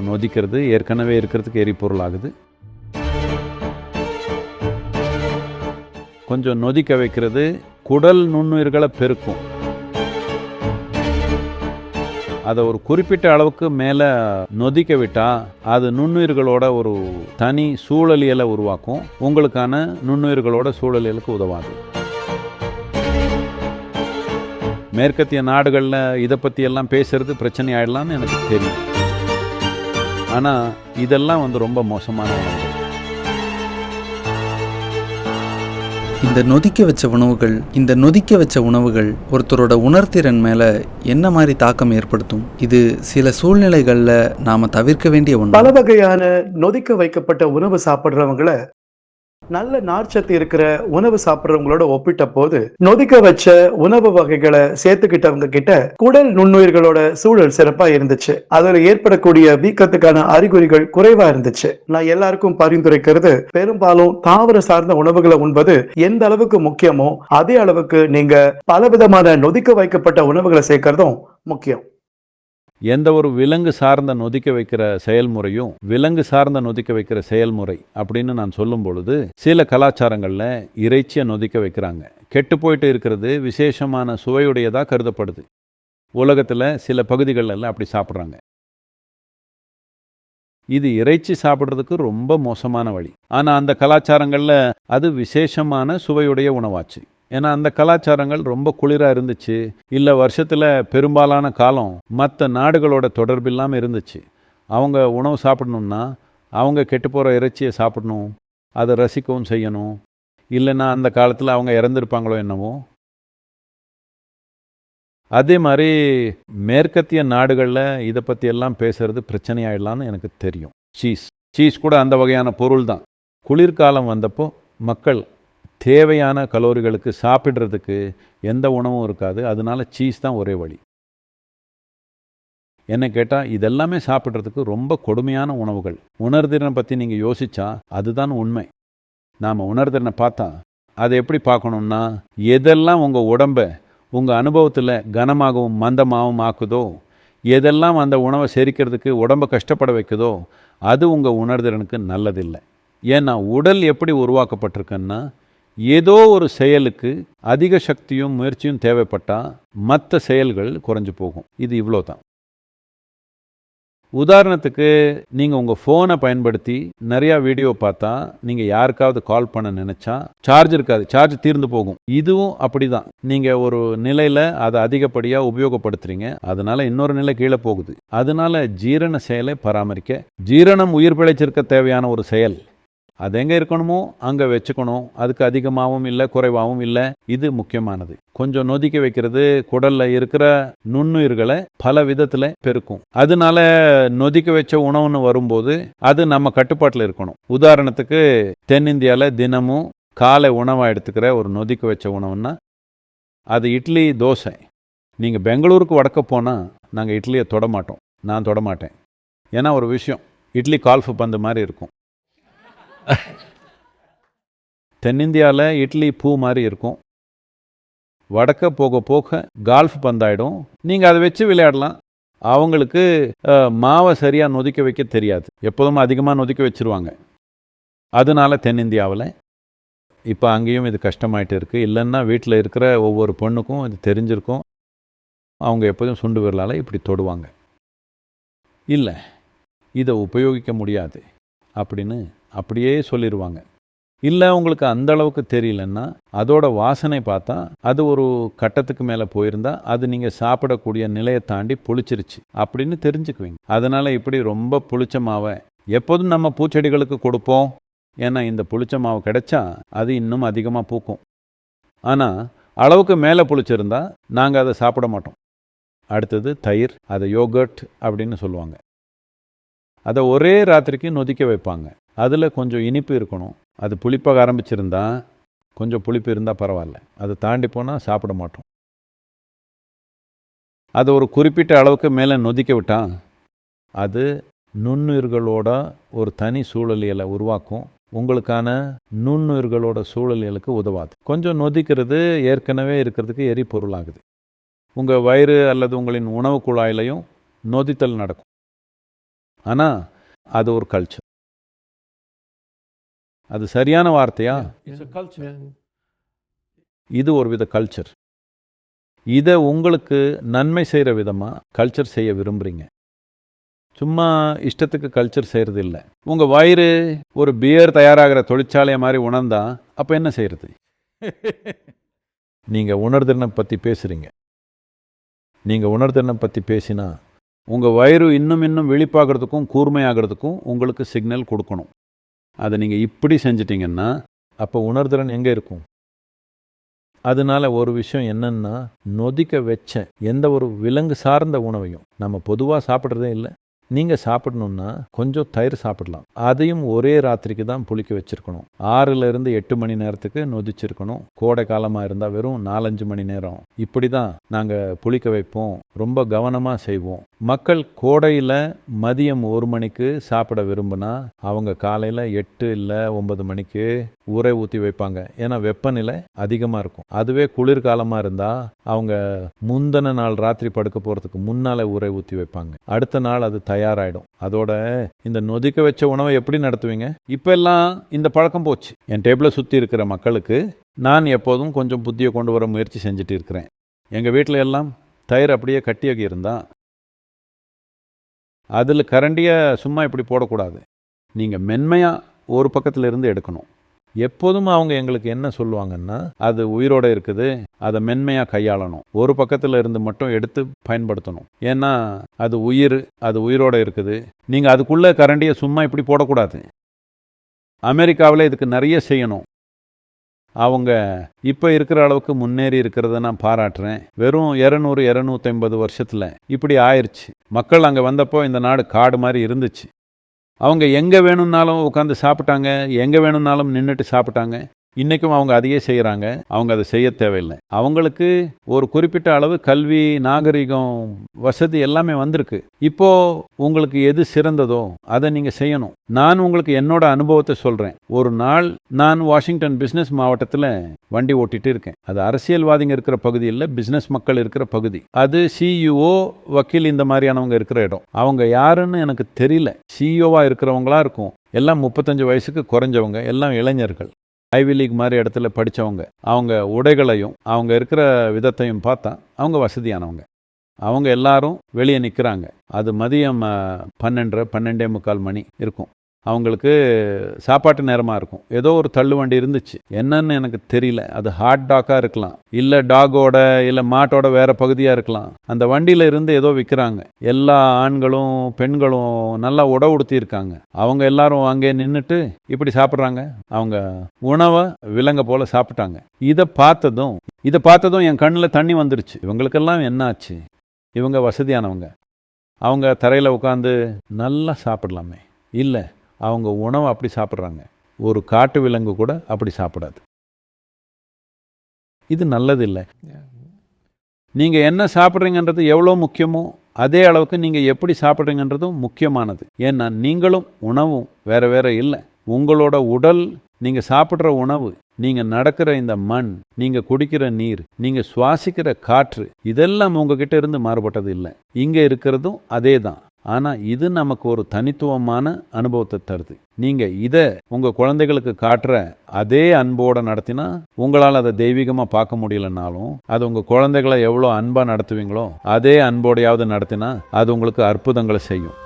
நொதிக்கிறது ஏற்கனவே இருக்கிறதுக்கு எரிபொருள் ஆகுது. கொஞ்சம் நொதிக்க வைக்கிறது குடல் நுண்ணுயிர்களை பெருக்கும். அதை ஒரு குறிப்பிட்ட அளவுக்கு மேலே நொதிக்க விட்டால் அது நுண்ணுயிர்களோட ஒரு தனி சூழலியலை உருவாக்கும். உங்களுக்கான நுண்ணுயிர்களோட சூழலியலுக்கு உதவாது. மேற்கத்திய நாடுகளில் இதை பற்றியெல்லாம் பேசுறது பிரச்சனை ஆயிடலாம்னு எனக்கு தெரியும். ஆனால் இதெல்லாம் வந்து ரொம்ப மோசமான உணவு. இந்த நொதிக்க வச்ச உணவுகள் இந்த நொதிக்க வச்ச உணவுகள் ஒருத்தரோட உணர்திறன் மேலே என்ன மாதிரி தாக்கம் ஏற்படுத்தும்? இது சில சூழ்நிலைகளில் நாம் தவிர்க்க வேண்டிய ஒன்று பல வகையான நொதிக்க வைக்கப்பட்ட உணவு சாப்பிடுறவங்கள நல்ல நார்ச்சத்து இருக்கிற உணவு சாப்பிடுறவங்களோட ஒப்பிட்ட போது நொதிக்க வச்ச உணவு வகைகளை சேர்த்துக்கிட்டவங்க கிட்ட குடல் நுண்ணுயிர்களோட சூழல் சிறப்பா இருந்துச்சு. அதுல ஏற்படக்கூடிய வீக்கத்துக்கான அறிகுறிகள் குறைவா இருந்துச்சு. நான் எல்லாருக்கும் பரிந்துரைக்கிறது பெரும்பாலும் தாவர சார்ந்த உணவுகளை உண்பது எந்த அளவுக்கு முக்கியமோ அதே அளவுக்கு நீங்க பலவிதமான நொதிக்க வைக்கப்பட்ட உணவுகளை சேர்க்கறதும் முக்கியம். எந்த ஒரு விலங்கு சார்ந்த நொதிக்க வைக்கிற செயல்முறையும் விலங்கு சார்ந்த நொதிக்க வைக்கிற செயல்முறை அப்படின்னு நான் சொல்லும் பொழுது சில கலாச்சாரங்களில் இறைச்சியை நொதிக்க வைக்கிறாங்க. கெட்டு போயிட்டு இருக்கிறது விசேஷமான சுவையுடையதாக கருதப்படுது. உலகத்தில் சில பகுதிகளில் எல்லாம் அப்படி சாப்பிட்றாங்க. இது இறைச்சி சாப்பிட்றதுக்கு ரொம்ப மோசமான வழி. ஆனால் அந்த கலாச்சாரங்களில் அது விசேஷமான சுவையுடைய உணவாச்சு. ஏன்னா அந்த கலாச்சாரங்கள் ரொம்ப குளிராக இருந்துச்சு. இல்லை வருஷத்தில் பெரும்பாலான காலம் மற்ற நாடுகளோட தொடர்பு இல்லாமல் இருந்துச்சு. அவங்க உணவு சாப்பிடணும்னா அவங்க கெட்டு போகிற இறைச்சியை சாப்பிடணும் அதை ரசிக்கவும் செய்யணும். இல்லைன்னா அந்த காலத்தில் அவங்க இறந்துருப்பாங்களோ என்னவோ. அதே மாதிரி மேற்கத்திய நாடுகளில் இதை பற்றி எல்லாம் பேசுகிறது பிரச்சனையாயிடலான்னு எனக்கு தெரியும். சீஸ். சீஸ் கூட அந்த வகையான பொருள் தான் குளிர்காலம் வந்தப்போ மக்கள் தேவையான கலோரிகளுக்கு சாப்பிட்றதுக்கு எந்த உணவும் இருக்காது. அதனால சீஸ் தான் ஒரே வழி. என்ன கேட்டால் இதெல்லாமே சாப்பிட்றதுக்கு ரொம்ப கொடுமையான உணவுகள். உணர்திறனை பற்றி நீங்கள் யோசிச்சா அதுதான் உண்மை. நாம் உணர்திறனை பார்த்தா அதை எப்படி பார்க்கணும்னா எதெல்லாம் உங்கள் உடம்பை உங்கள் அனுபவத்தில் கனமாகவும் மந்தமாகவும் ஆக்குதோ எதெல்லாம் அந்த உணவை செரிக்கிறதுக்கு உடம்பை கஷ்டப்பட வைக்குதோ அது உங்கள் உணர்திறனுக்கு நல்லதில்லை. ஏன்னா உடல் எப்படி உருவாக்கப்பட்டிருக்குன்னா ஏதோ ஒரு செயலுக்கு அதிக சக்தியும் முயற்சியும் தேவைப்பட்டால் மற்ற செயல்கள் குறைஞ்சு போகும். இது இவ்வளோ தான் உதாரணத்துக்கு நீங்கள் உங்கள் ஃபோனை பயன்படுத்தி நிறையா வீடியோ பார்த்தா நீங்கள் யாருக்காவது கால் பண்ண நினச்சா சார்ஜ் இருக்காது. சார்ஜ் தீர்ந்து போகும். இதுவும் அப்படி தான் நீங்கள் ஒரு நிலையில் அதை அதிகப்படியாக உபயோகப்படுத்துறீங்க. அதனால இன்னொரு நிலை கீழே போகுது. அதனால ஜீரண செயலை பராமரிக்க ஜீரணம் உயிர் பிழைச்சிருக்க தேவையான ஒரு செயல் அது எங்கே இருக்கணுமோ அங்கே வச்சுக்கணும். அதுக்கு அதிகமாகவும் இல்லை குறைவாகவும் இல்லை. இது முக்கியமானது. கொஞ்சம் நொதிக்க வைக்கிறது குடலில் இருக்கிற நுண்ணுயிர்களை பல விதத்தில் பெருக்கும். அதனால நொதிக்க வச்ச உணவுன்னு வரும்போது அது நம்ம கட்டுப்பாட்டில் இருக்கணும். உதாரணத்துக்கு தென்னிந்தியாவில் தினமும் காலை உணவாக எடுத்துக்கிற ஒரு நொதிக்க வச்ச உணவுன்னா அது இட்லி தோசை. நீங்கள் பெங்களூருக்கு வடக்க போனால் நாங்கள் இட்லியை தொட மாட்டோம். நான் தொட மாட்டேன். ஏன்னா ஒரு விஷயம். இட்லி கால்ஃபு பந்து மாதிரி இருக்கும். தென்னிந்தியாவில் இட்லி பூ மாதிரி இருக்கும். வடக்க போக போக கால்ஃப் பந்தாயிடும். நீங்கள் அதை வச்சு விளையாடலாம். அவங்களுக்கு மாவை சரியாக நொதிக்க வைக்க தெரியாது. எப்போதும் அதிகமாக நொதிக்க வச்சிருவாங்க. அதனால தென்னிந்தியாவில். இப்போ அங்கேயும் இது கஷ்டமாயிட்டு இருக்குது இல்லைன்னா வீட்டில் இருக்கிற ஒவ்வொரு பொண்ணுக்கும் இது தெரிஞ்சிருக்கும். அவங்க எப்போதும் சுண்டு விரலால் இப்படி தொடுவாங்க. இல்லை இதை உபயோகிக்க முடியாது. அப்படின்னு அப்படியே சொல்லிடுவாங்க இல்லை உங்களுக்கு அந்த அளவுக்கு தெரியலன்னா அதோட வாசனை பார்த்தா அது ஒரு கட்டத்துக்கு மேலே போயிருந்தா அது நீங்கள் சாப்பிடக்கூடிய நிலையை தாண்டி புளிச்சிருச்சு அப்படின்னு தெரிஞ்சுக்குவீங்க. அதனால் இப்படி ரொம்ப புளிச்ச மாவை எப்போதும் நம்ம பூச்செடிகளுக்கு கொடுப்போம். ஏன்னா இந்த புளிச்ச மாவு கிடைச்சா அது இன்னும் அதிகமாக பூக்கும். ஆனால் அளவுக்கு மேலே புளிச்சிருந்தா நாங்கள் அதை சாப்பிட மாட்டோம். அடுத்தது தயிர் அதை யோகர்ட் அப்படின்னு சொல்லுவாங்க. அதை ஒரே ராத்திரிக்கு நொதிக்க வைப்பாங்க. அதில் கொஞ்சம் இனிப்பு இருக்கணும். அது புளிப்பாக ஆரம்பிச்சிருந்தா கொஞ்சம் புளிப்பு இருந்தால் பரவாயில்ல. அதை தாண்டி போனால் சாப்பிட மாட்டோம். அதை ஒரு குறிப்பிட்ட அளவுக்கு மேலே நொதிக்க விட்டால் அது நுண்ணுயிர்களோட ஒரு தனி சூழலியலை உருவாக்கும். உங்களுக்கான நுண்ணுயிர்களோட சூழலியலுக்கு உதவாது. கொஞ்சம் நொதிக்கிறது ஏற்கனவே இருக்கிறதுக்கு எரிபொருள் ஆகுது உங்கள் வயிறு அல்லது உங்களின் உணவு குழாயிலையும் நொதித்தல் நடக்கும். ஆனால் அது ஒரு கல்ச்சர் அது சரியான வார்த்தையா? Yeah. இது ஒரு வித கல்ச்சர் இதை உங்களுக்கு நன்மை செய்கிற விதமாக கல்ச்சர் செய்ய விரும்புகிறீங்க சும்மா இஷ்டத்துக்கு கல்ச்சர் செய்கிறது இல்லை. உங்கள் வயிறு ஒரு பியர் தயாராகிற தொழிற்சாலையை மாதிரி உணர்ந்தா அப்போ என்ன செய்கிறது? நீங்கள் உணர்திறனை பற்றி பேசுகிறீங்க நீங்கள் உணர்திறனை பற்றி பேசினா உங்கள் வயிறு இன்னும் இன்னும் விழிப்பாகிறதுக்கும் கூர்மையாகிறதுக்கும் உங்களுக்கு சிக்னல் கொடுக்கணும். அதை நீங்கள் இப்படி செஞ்சிட்டிங்கன்னா அப்போ உணர்திறன் எங்கே இருக்கும்? அதனால ஒரு விஷயம் என்னென்னா நொதிக்க வச்ச எந்த ஒரு விலங்கு சார்ந்த உணவையும் நம்ம பொதுவாக சாப்பிட்றதே இல்லை. நீங்கள் சாப்பிடணுன்னா கொஞ்சம் தயிர் சாப்பிடலாம். அதையும் ஒரே ராத்திரிக்கு தான் புளிக்க வச்சிருக்கணும். ஆறுலேருந்து எட்டு மணி நேரத்துக்கு நொதிச்சிருக்கணும். கோடை காலமாக இருந்தால் வெறும் நாலஞ்சு மணி நேரம். இப்படி தான் நாங்கள் புளிக்க வைப்போம். ரொம்ப கவனமாக செய்வோம். மக்கள் கோடையில் மதியம் ஒரு மணிக்கு சாப்பிட விரும்பினா அவங்க காலையில் எட்டு இல்லை ஒன்பது மணிக்கு ஊரை ஊற்றி வைப்பாங்க. ஏன்னா வெப்பநிலை அதிகமாக இருக்கும். அதுவே குளிர்காலமாக இருந்தால் அவங்க முந்தின நாள் ராத்திரி படுக்க போகிறதுக்கு முன்னால் ஊரை ஊற்றி வைப்பாங்க. அடுத்த நாள் அது தயாராகிடும் அதோட இந்த நொதிக்க வச்ச உணவை எப்படி நடத்துவீங்க? இப்போ எல்லாம் இந்த பழக்கம் போச்சு. என் டேபிளை சுற்றி இருக்கிற மக்களுக்கு நான் எப்போதும் கொஞ்சம் புத்தியை கொண்டு வர முயற்சி செஞ்சுட்டு இருக்கிறேன். எங்கள் வீட்டில் எல்லாம் தயிர் அப்படியே கட்டியாகி இருந்தால் அதில் கரண்டியை சும்மா இப்படி போடக்கூடாது. நீங்கள் மென்மையாக ஒரு பக்கத்தில் இருந்து எடுக்கணும். எப்போதும் அவங்க எங்களுக்கு என்ன சொல்லுவாங்கன்னா அது உயிரோட இருக்குது அதை மென்மையாக கையாளணும். ஒரு பக்கத்தில் இருந்து மட்டும் எடுத்து பயன்படுத்தணும். ஏன்னா அது உயிர் அது உயிரோட இருக்குது. நீங்கள் அதுக்குள்ளே கரண்டியை சும்மா இப்படி போடக்கூடாது. அமெரிக்காவில் இதுக்கு நிறைய செய்யணும். அவங்க இப்போ இருக்கிற அளவுக்கு முன்னேறி இருக்கிறத நான் பாராட்டுறேன். வெறும் இரநூறு இரநூத்தைம்பது வருஷத்தில் இப்படி ஆயிடுச்சு மக்கள் அங்கே வந்தப்போ இந்த நாடு காடு மாதிரி இருந்துச்சு. அவங்க எங்கே வேணும்னாலும் உட்காந்து சாப்பிட்டாங்க எங்கே வேணும்னாலும் நின்றுட்டு சாப்பிட்டாங்க. இன்றைக்கும் அவங்க அதையே செய்கிறாங்க அவங்க அதை செய்ய தேவையில்லை. அவங்களுக்கு ஒரு குறிப்பிட்ட அளவு கல்வி நாகரிகம் வசதி எல்லாமே வந்திருக்கு. இப்போது உங்களுக்கு எது சிறந்ததோ அதை நீங்கள் செய்யணும். நான் உங்களுக்கு என்னோட அனுபவத்தை சொல்கிறேன் ஒரு நாள் நான் வாஷிங்டன் பிஸ்னஸ் மாவட்டத்தில் வண்டி ஓட்டிகிட்டு இருக்கேன். அது அரசியல்வாதிங்க இருக்கிற பகுதி இல்லை பிஸ்னஸ் மக்கள் இருக்கிற பகுதி. அது சிஇஓ வக்கீல் இந்த மாதிரியானவங்க இருக்கிற இடம். அவங்க யாருன்னு எனக்கு தெரியல. சிஇஓவாக இருக்கிறவங்களா இருக்கும். எல்லாம் முப்பத்தஞ்சு வயசுக்கு குறைஞ்சவங்க எல்லாம் இளைஞர்கள். ஐவி லீக் மாதிரி இடத்துல படித்தவங்க அவங்க உடைகளையும் அவங்க இருக்கிற விதத்தையும் பார்த்தா அவங்க வசதியானவங்க. அவங்க எல்லாரும் வெளியே நிற்கிறாங்க அது மதியம் பன்னெண்டரை பன்னெண்டே முக்கால் மணி இருக்கும். அவங்களுக்கு சாப்பாட்டு நேரமாக இருக்கும். ஏதோ ஒரு தள்ளுவண்டி இருந்துச்சு. என்னன்னு எனக்கு தெரியல. அது ஹாட் டாக்காக இருக்கலாம். இல்லை டாகோட இல்லை மாட்டோட வேறு பகுதியாக இருக்கலாம். அந்த வண்டியில் இருந்து ஏதோ விற்கிறாங்க எல்லா ஆண்களும் பெண்களும் நல்லா உட உடுத்தியிருக்காங்க அவங்க எல்லாரும் அங்கே நின்றுட்டு இப்படி சாப்பிட்றாங்க. அவங்க உணவை விலங்க போல் சாப்பிட்டாங்க. இதை பார்த்ததும் இதை பார்த்ததும் என் கண்ணில் தண்ணி வந்துருச்சு. இவங்களுக்கெல்லாம் என்ன ஆச்சு இவங்க வசதியானவங்க. அவங்க தரையில் உட்காந்து நல்லா சாப்பிடலாமே. இல்லை அவங்க உணவை அப்படி சாப்பிட்றாங்க. ஒரு காட்டு விலங்கு கூட அப்படி சாப்பிடாது. இது நல்லது இல்லை Yeah. நீங்கள் என்ன சாப்பிட்றீங்கன்றது எவ்வளோ முக்கியமோ அதே அளவுக்கு நீங்கள் எப்படி சாப்பிட்றீங்கன்றதும் முக்கியமானது. ஏன்னா நீங்களும் உணவும் வேற வேற இல்லை. உங்களோட உடல் நீங்கள் சாப்பிட்ற உணவு நீங்கள் நடக்கிற இந்த மண் நீங்கள் குடிக்கிற நீர் நீங்கள் சுவாசிக்கிற காற்று இதெல்லாம் உங்ககிட்ட இருந்து மாறுபட்டது இல்லை. இங்கே இருக்கிறதும் அதே தான் ஆனால் இது நமக்கு ஒரு தனித்துவமான அனுபவத்தை தருது. நீங்கள் இதை உங்கள் குழந்தைகளுக்கு காட்டுற அதே அன்போடு நடத்தினா உங்களால் அதை தெய்வீகமாக பார்க்க முடியலனாலும் அது உங்கள் குழந்தைகளை எவ்வளோ அன்பாக நடத்துவீங்களோ அதே அன்போடையாவது நடத்தினா அது உங்களுக்கு அற்புதங்களை செய்யும்.